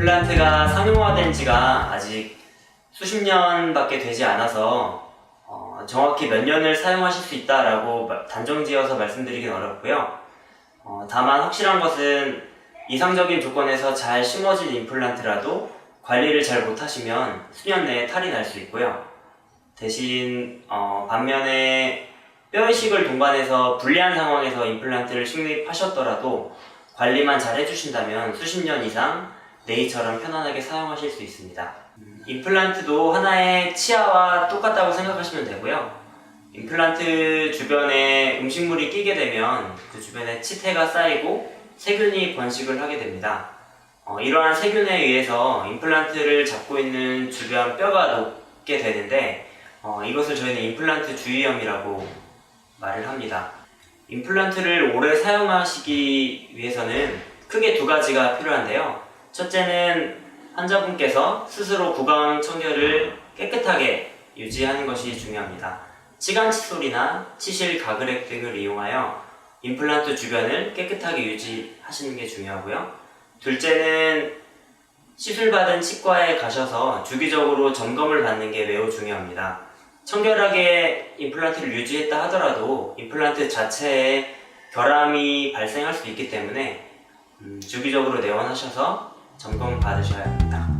임플란트가 상용화된 지가 아직 수십 년밖에 되지 않아서 어, 정확히 몇 년을 사용하실 수 있다라고 마- 단정지어서 말씀드리긴 어렵고요. 어, 다만 확실한 것은 이상적인 조건에서 잘 심어진 임플란트라도 관리를 잘 못하시면 수년 내에 탈이 날 수 있고요. 대신 어, 반면에 뼈 이식을 동반해서 불리한 상황에서 임플란트를 식립하셨더라도 관리만 잘 해주신다면 수십 년 이상 네이처럼 편안하게 사용하실 수 있습니다. 음, 임플란트도 하나의 치아와 똑같다고 생각하시면 되고요. 임플란트 주변에 음식물이 끼게 되면 그 주변에 치태가 쌓이고 세균이 번식을 하게 됩니다. 어, 이러한 세균에 의해서 임플란트를 잡고 있는 주변 뼈가 녹게 되는데 어, 이것을 저희는 임플란트 주의염이라고 말을 합니다. 임플란트를 오래 사용하시기 위해서는 크게 두 가지가 필요한데요. 첫째는 환자분께서 스스로 구강 청결을 깨끗하게 유지하는 것이 중요합니다. 치간 칫솔이나 치실 가글액 등을 이용하여 임플란트 주변을 깨끗하게 유지하시는 게 중요하고요. 둘째는 시술받은 치과에 가셔서 주기적으로 점검을 받는 게 매우 중요합니다. 청결하게 임플란트를 유지했다 하더라도 임플란트 자체에 결함이 발생할 수 있기 때문에 음, 주기적으로 내원하셔서 점검 받으셔야 합니다.